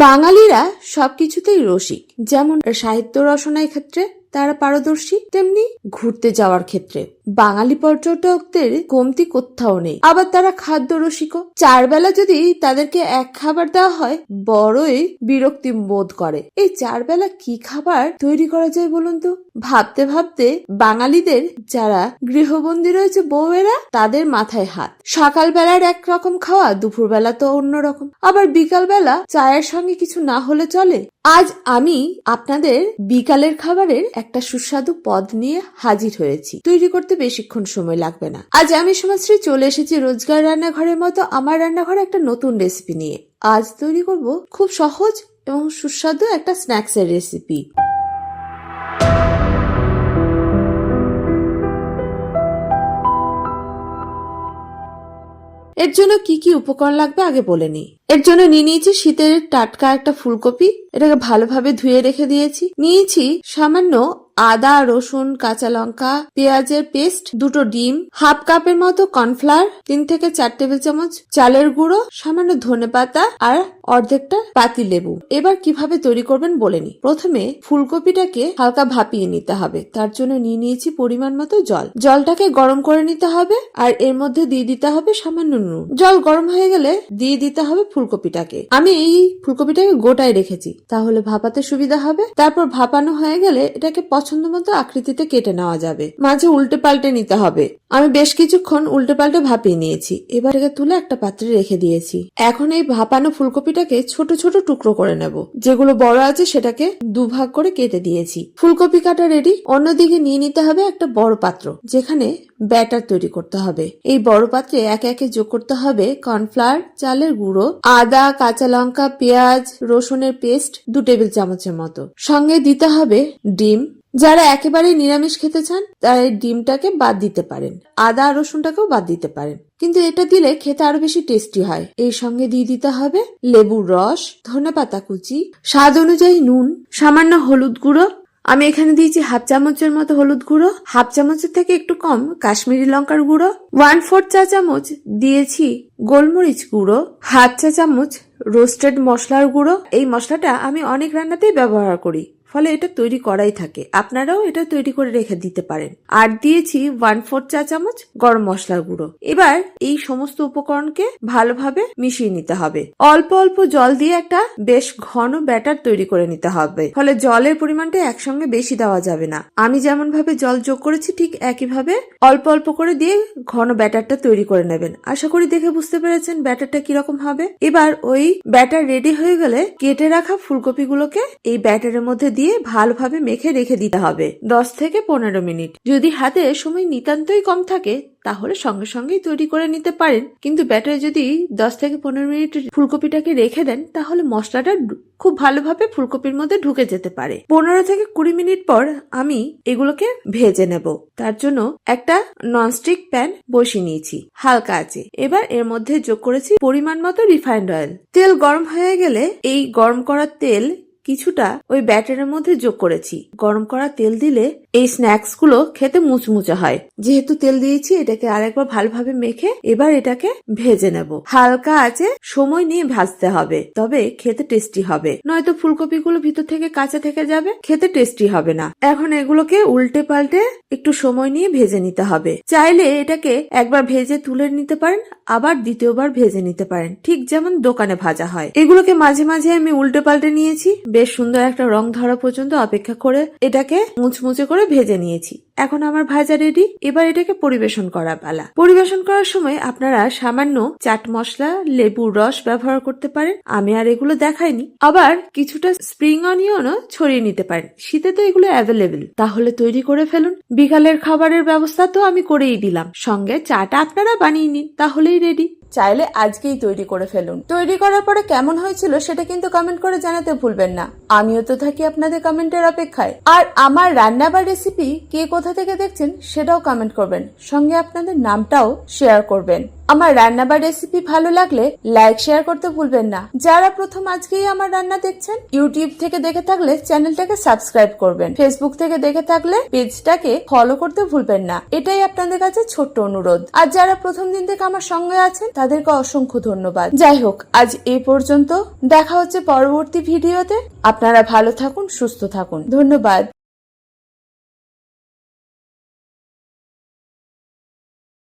বাঙালিরা সবকিছুতেই রসিক যেমন সাহিত্য রচনার ক্ষেত্রে তারা পারদর্শী, তেমনি ঘুরতে যাওয়ার ক্ষেত্রে। বাঙালি পর্যটকদের কমতি কোথাও নেই। আবার তারা খাদ্য রসিকও। চার বেলা যদি তাদেরকে এক খাবার দেওয়া হয়, বড়ই বিরক্তি বোধ করে। এই চার বেলা কি খাবার তৈরি করা যায় বলুন তো? ভাবতে ভাবতে বাঙালিদের, যারা গৃহবন্দী রয়েছে বউয়েরা, তাদের মাথায় হাত। সকালবেলার এক রকম খাওয়া, দুপুরবেলা তো অন্যরকম। আবার বিকালবেলা চায়ের সঙ্গে কিছু না হলে চলে। আজ আমি আপনাদের বিকালের খাবারের একটা সুস্বাদু পদ নিয়ে হাজির হয়েছি। তৈরি করতে বেশিক্ষণ সময় লাগবে না। আজ আমি সমাজশ্রী চলে এসেছি রোজগার রান্নাঘরের মতো আমার রান্নাঘরে একটা নতুন রেসিপি নিয়ে। আজ তৈরি করব খুব সহজ এবং সুস্বাদু একটা স্ন্যাক্সের রেসিপি এর জন্য কি কি উপকরণ লাগবে আগে বলে নিই। এর জন্য নিয়ে নিয়েছি শীতের টাটকা একটা ফুলকপি, এটাকে ভালোভাবে ধুয়ে রেখে দিয়েছি। নিয়েছি সামান্য আদা, রসুন, কাঁচা লঙ্কা, পেঁয়াজের পেস্ট, দুটো ডিম, হাফ কাপের মতো কর্নফ্লাওয়ার, তিন থেকে চার টেবিল চামচ চালের গুঁড়ো, সামান্য ধনে পাতা আর অর্ধেকটা পাতি লেবু। এবার কীভাবে তৈরি করবেন বলে নি প্রথমে ফুলকপিটাকে হালকা ভাপিয়ে নিতে হবে। তার জন্য নিয়ে নিয়েছি পরিমাণ মতো জল। জলটাকে গরম করে নিতে হবে আর এর মধ্যে দিয়ে দিতে হবে সামান্য নুন। জল গরম হয়ে গেলে দিয়ে দিতে হবে ফুলকপিটাকে। আমি এই ফুলকপিটাকে গোটায় রেখেছি। তাহলে ভাপাতে সুবিধা হবে। তারপর ভাপানো হয়ে গেলে এটাকে পছন্দ মতো আকৃতিতে কেটে নেওয়া যাবে। মাঝে উল্টে পাল্টে নিতে হবে। আমি বেশ কিছুক্ষণ উল্টে পাল্টে ভাপিয়ে নিয়েছি। এবার তুলে একটা পাত্রে রেখে দিয়েছি। এখন এই ভাপানো ফুলকপিটাকে ছোট ছোট টুকরো করে নেব। যেগুলো বড় আছে সেটাকে দুভাগ করে কেটে দিয়েছি। ফুলকপি কাটা রেডি অন্যদিকে নিয়ে নিতে হবে একটা বড় পাত্র, যেখানে ব্যাটার তৈরি করতে হবে। এই বড় পাত্রে একে একে যোগ করতে হবে কর্নফ্লাওয়ার চালের গুঁড়ো, আদা, কাঁচা লঙ্কা, পেঁয়াজ, রসুনের পেস্ট দু টেবিল চামচের মতো। সঙ্গে দিতে হবে ডিম যারা একেবারে নিরামিষ খেতে চান, তারা এই ডিমটাকে বাদ দিতে পারেন। আদা, রসুনটাকেও বাদ দিতে পারেন। কিন্তু এটা দিলে খেতে আরও বেশি টেস্টি হয়। এই সঙ্গে দিয়ে দিতে হবে লেবুর রস, ধনেপাতা কুচি, স্বাদ অনুযায়ী নুন, সামান্য হলুদ গুঁড়ো। আমি এখানে দিয়েছি হাফ চামচের মতো হলুদ গুঁড়ো। হাফ চামচের থেকে একটু কম কাশ্মীরি লঙ্কার গুঁড়ো। ওয়ান ফোর চা চামচ দিয়েছি গোলমরিচ গুঁড়ো। হাফ চা চামচ রোস্টেড মশলার গুঁড়ো। এই মশলাটা আমি অনেক রান্নাতেই ব্যবহার করি। ফলে এটা তৈরি করাই থাকে। আপনারাও এটা তৈরি করে রেখে দিতে পারেন। আর দিয়েছি ওয়ান ফোর চা চামচ গরম মশলার গুঁড়ো। এবার এই সমস্ত উপকরণকে ভালোভাবে মিশিয়ে নিতে হবে। অল্প অল্প জল দিয়ে একটা বেশ ঘন ব্যাটার তৈরি করে নিতে হবে। ফলে জলের পরিমাণটা একসঙ্গে বেশি দেওয়া যাবে না। আমি যেমন ভাবে জল যোগ করেছি, ঠিক একইভাবে অল্প অল্প করে দিয়ে ঘন ব্যাটারটা তৈরি করে নেবেন। আশা করি দেখে বুঝতে পেরেছেন ব্যাটারটা কীরকম হবে। এবার ওই ব্যাটার রেডি হয়ে গেলে কেটে রাখা ফুলকপিগুলোকে এই ব্যাটারের মধ্যে দিয়ে ভালোভাবে মেখে রেখে দিতে হবে। দশ থেকে পনেরো মিনিট। যদি হাতে সময় নিতান্তই কম থাকে, তাহলে সঙ্গে সঙ্গেই তৈরি করে নিতে পারেন। কিন্তু ব্যাটারে যদি দশ থেকে পনেরো মিনিট ফুলকপিটাকে রেখে দেন, তাহলে মশলাটা খুব ভালোভাবে ফুলকপির মধ্যে ঢুকে যেতে পারে। পনেরো থেকে কুড়ি মিনিট পর আমি এগুলোকে ভেজে নেব। তার জন্য একটা ননস্টিক প্যান বসিয়ে নিয়েছি। হালকা আছে। এবার এর মধ্যে যোগ করেছি পরিমাণ মতো রিফাইন্ড অয়েল তেল গরম হয়ে গেলে এই গরম করা তেল কিছুটা ওই ব্যাটারের মধ্যে যোগ করেছি। গরম করা তেল দিলে এই স্ন্যাক্সগুলো খেতে মুচমুচে হয়। যেহেতু তেল দিয়েছি, এটাকে আরেকবার ভালোভাবে মেখে এবার এটাকে ভেজে নেব। হালকা আছে, সময় নিয়ে ভাজতে হবে, তবে খেতে টেস্টি হবে। নয়তো ফুলকপিগুলো ভিতর থেকে কাঁচা থেকে যাবে, খেতে টেস্টি হবে না। এখন এগুলোকে উল্টে পাল্টে একটু সময় নিয়ে ভেজে নিতে হবে। চাইলে এটাকে একবার ভেজে তুলে নিতে পারেন, আবার দ্বিতীয়বার ভেজে নিতে পারেন। ঠিক যেমন দোকানে ভাজা হয়। এগুলোকে মাঝে মাঝে আমি উল্টে পাল্টে নিয়েছি বেশ সুন্দর একটা রং ধরা পর্যন্ত অপেক্ষা করে এটাকে মুচমুচে করে ভেজে নিয়েছি। এখন আমার ভাজা রেডি এবার এটাকে পরিবেশন করা পালা। পরিবেশন করার সময় আপনারা সামান্য চাট মশলা, লেবুর রস ব্যবহার করতে পারেন। আমি আর এগুলো দেখাইনি। আবার কিছুটা স্প্রিং অনিয়নও ছড়িয়ে নিতে পারেন। শীতে তো এগুলো অ্যাভেলেবেল তাহলে তৈরি করে ফেলুন। বিকালের খাবারের ব্যবস্থা তো আমি করেই দিলাম। সঙ্গে চাটা আপনারা বানিয়ে নিন, তাহলেই রেডি চাইলে আজকেই তৈরি করে ফেলুন। তৈরি করার পরে কেমন হয়েছিল সেটা কিন্তু কমেন্ট করে জানাতে ভুলবেন না। আমিও তো থাকি আপনাদের কমেন্টের অপেক্ষায়। আর আমার রান্না বা রেসিপি কে কোথা থেকে দেখছেন সেটাও কমেন্ট করবেন। সঙ্গে আপনাদের নামটাও শেয়ার করবেন। আমার রান্না বা রেসিপি ভালো লাগলে লাইক শেয়ার করতে ভুলবেন না। যারা প্রথম আজকেই আমার রান্না দেখছেন ইউটিউব থেকে দেখে থাকলে চ্যানেলটাকে সাবস্ক্রাইব করবেন। ফেসবুক থেকে দেখে থাকলে পেজটাকে ফলো করতে ভুলবেন না। এটাই আপনাদের কাছে ছোট্ট অনুরোধ। আর যারা প্রথম দিন থেকে আমার সঙ্গে আছেন, তাদেরকে অসংখ্য ধন্যবাদ। যাই হোক, আজ এই পর্যন্ত। দেখা হচ্ছে পরবর্তী ভিডিওতে। আপনারা ভালো থাকুন, সুস্থ থাকুন। ধন্যবাদ।